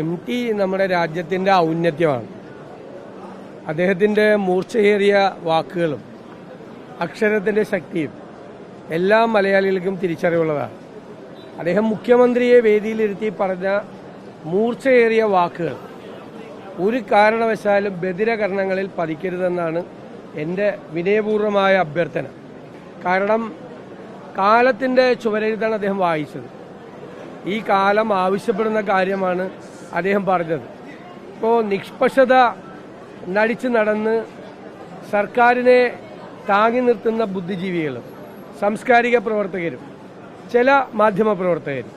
M T നമ്മുടെ രാജ്യത്തിന്റെ ഔന്നത്യമാണ്. അദ്ദേഹത്തിന്റെ മൂർച്ചയേറിയ വാക്കുകളും അക്ഷരത്തിന്റെ ശക്തിയും എല്ലാ മലയാളികൾക്കും തിരിച്ചറിവുള്ളതാണ്. അദ്ദേഹം മുഖ്യമന്ത്രിയെ വേദിയിലിരുത്തി പറഞ്ഞ മൂർച്ചയേറിയ വാക്കുകൾ ഒരു കാരണവശാലും ബദിരകരണങ്ങളിൽ പതിക്കരുതെന്നാണ് എന്റെ വിനയപൂർവമായ അഭ്യർത്ഥന. കാരണം കാലത്തിന്റെ ചുവരെഴുത്താണ് അദ്ദേഹം വായിച്ചത്. ഈ കാലം ആവശ്യപ്പെടുന്ന കാര്യമാണ് അദ്ദേഹം പറഞ്ഞത്. ഇപ്പോൾ നിഷ്പക്ഷത നടിച്ചു നടന്ന് സർക്കാരിനെ താങ്ങി നിർത്തുന്ന ബുദ്ധിജീവികളും സാംസ്കാരിക പ്രവർത്തകരും ചില മാധ്യമ പ്രവർത്തകരും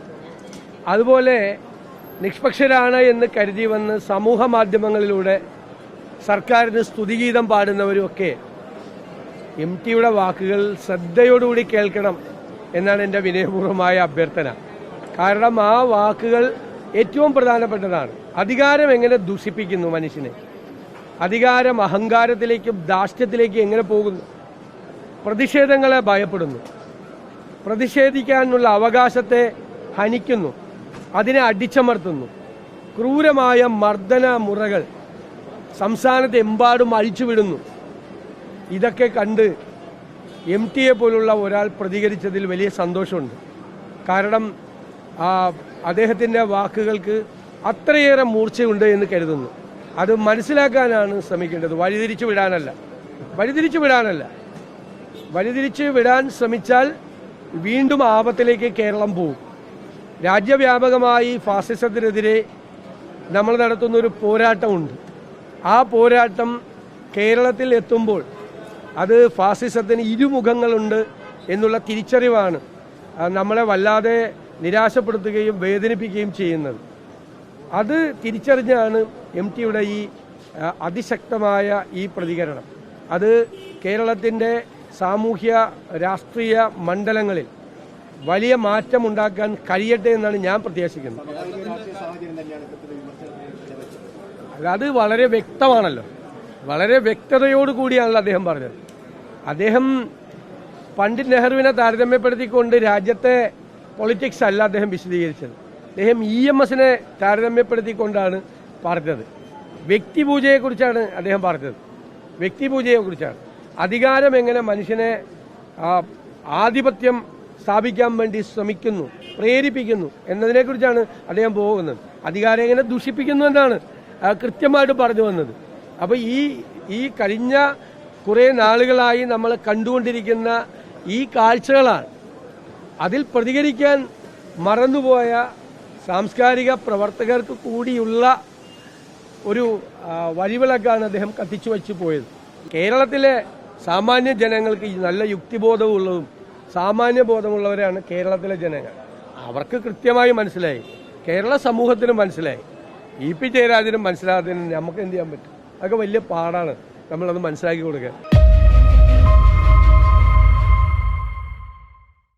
അതുപോലെ നിഷ്പക്ഷരാണ് എന്ന് കരുതി വന്ന് സമൂഹ മാധ്യമങ്ങളിലൂടെ സർക്കാരിന് സ്തുതിഗീതം പാടുന്നവരുമൊക്കെ എം ടിയുടെ വാക്കുകൾ ശ്രദ്ധയോടുകൂടി കേൾക്കണം എന്നാണ് എന്റെ വിനയപൂർവമായ അഭ്യർത്ഥന. കാരണം ആ വാക്കുകൾ ഏറ്റവും പ്രധാനപ്പെട്ടതാണ്. അധികാരം എങ്ങനെ ദുഷിപ്പിക്കുന്നു മനുഷ്യനെ? അധികാരം അഹങ്കാരത്തിലേക്കും ദാഷ്ട്യത്തിലേക്കും എങ്ങനെ പോകുന്നു? പ്രതിഷേധങ്ങളെ ഭയപ്പെടുന്നു. പ്രതിഷേധിക്കാനുള്ള അവകാശത്തെ ഹനിക്കുന്നു. അതിനെ അടിച്ചമർത്തുന്നു. ക്രൂരമായ മർദ്ദന മുറകൾ സംസ്ഥാനത്ത് എമ്പാടും അഴിച്ചുവിടുന്നു. ഇതൊക്കെ കണ്ട് എം ടിയെ പോലുള്ള ഒരാൾ പ്രതികരിച്ചതിൽ വലിയ സന്തോഷമുണ്ട്. കാരണം അദ്ദേഹത്തിന്റെ വാക്കുകൾക്ക് അത്രയേറെ മൂർച്ചയുണ്ട് എന്ന് കരുതുന്നു. അത് മനസ്സിലാക്കാനാണ് ശ്രമിക്കേണ്ടത്. വഴിതിരിച്ചു വിടാനല്ല. വഴിതിരിച്ചു വിടാനല്ല. വഴിതിരിച്ച് വിടാൻ ശ്രമിച്ചാൽ വീണ്ടും ആപത്തിലേക്ക് കേരളം പോകും. രാജ്യവ്യാപകമായി ഫാസിസത്തിനെതിരെ നമ്മൾ നടത്തുന്ന ഒരു പോരാട്ടമുണ്ട്. ആ പോരാട്ടം കേരളത്തിൽ എത്തുമ്പോൾ അത് ഫാസിസത്തിന് ഇരുമുഖങ്ങളുണ്ട് എന്നുള്ള തിരിച്ചറിവാണ്. നമ്മളെ വല്ലാതെ നിരാശപ്പെടുത്തുകയും വേദനിപ്പിക്കുകയും ചെയ്യുന്നത്. അത് തിരിച്ചറിഞ്ഞാണ് എം ടിയുടെ ഈ അതിശക്തമായ ഈ പ്രതികരണം. അത് കേരളത്തിന്റെ സാമൂഹ്യ രാഷ്ട്രീയ മണ്ഡലങ്ങളിൽ വലിയ മാറ്റമുണ്ടാക്കാൻ കഴിയട്ടെ എന്നാണ് ഞാൻ പ്രത്യാശിക്കുന്നത്. അത് വളരെ വ്യക്തമാണല്ലോ. വളരെ വ്യക്തതയോട് കൂടിയാണല്ലോ അദ്ദേഹം പറഞ്ഞത്. അദ്ദേഹം പണ്ഡിറ്റ് നെഹ്റുവിനെ താരതമ്യപ്പെടുത്തിക്കൊണ്ട് രാജ്യത്തെ പൊളിറ്റിക്സ് അല്ല അദ്ദേഹം വിശദീകരിച്ചത്. അദ്ദേഹം ഇ എം എസിനെ താരതമ്യപ്പെടുത്തിക്കൊണ്ടാണ് പറഞ്ഞത്. വ്യക്തിപൂജയെക്കുറിച്ചാണ് അദ്ദേഹം പറഞ്ഞത്. വ്യക്തിപൂജയെക്കുറിച്ചാണ്. അധികാരം എങ്ങനെ മനുഷ്യനെ ആധിപത്യം സ്ഥാപിക്കാൻ വേണ്ടി ശ്രമിക്കുന്നു പ്രേരിപ്പിക്കുന്നു എന്നതിനെക്കുറിച്ചാണ് അദ്ദേഹം പോകുന്നത്. അധികാരം എങ്ങനെ ദുഷിപ്പിക്കുന്നു എന്നാണ് കൃത്യമായിട്ട് പറഞ്ഞു വന്നത്. അപ്പോൾ ഈ ഈ കഴിഞ്ഞ കുറേ നാളുകളായി നമ്മൾ കണ്ടുകൊണ്ടിരിക്കുന്ന ഈ കാഴ്ചകളാണ് അതിൽ പ്രതികരിക്കാൻ മറന്നുപോയ സാംസ്കാരിക പ്രവർത്തകർക്ക് കൂടിയുള്ള ഒരു വഴിവിളക്കാണ് അദ്ദേഹം കത്തിച്ചു വച്ചു പോയത്. കേരളത്തിലെ സാമാന്യ ജനങ്ങൾക്ക് നല്ല യുക്തിബോധമുള്ളതും സാമാന്യ ബോധമുള്ളവരാണ് കേരളത്തിലെ ജനങ്ങൾ. അവർക്ക് കൃത്യമായി മനസ്സിലായി. കേരള സമൂഹത്തിന് മനസ്സിലായി. ഇ പി ജയരാജനും മനസ്സിലാകാത്തതിന് നമുക്ക് എന്ത് ചെയ്യാൻ പറ്റും? അതൊക്കെ വലിയ പാടാണ്. നമ്മളത് മനസ്സിലാക്കി കൊടുക്കുക.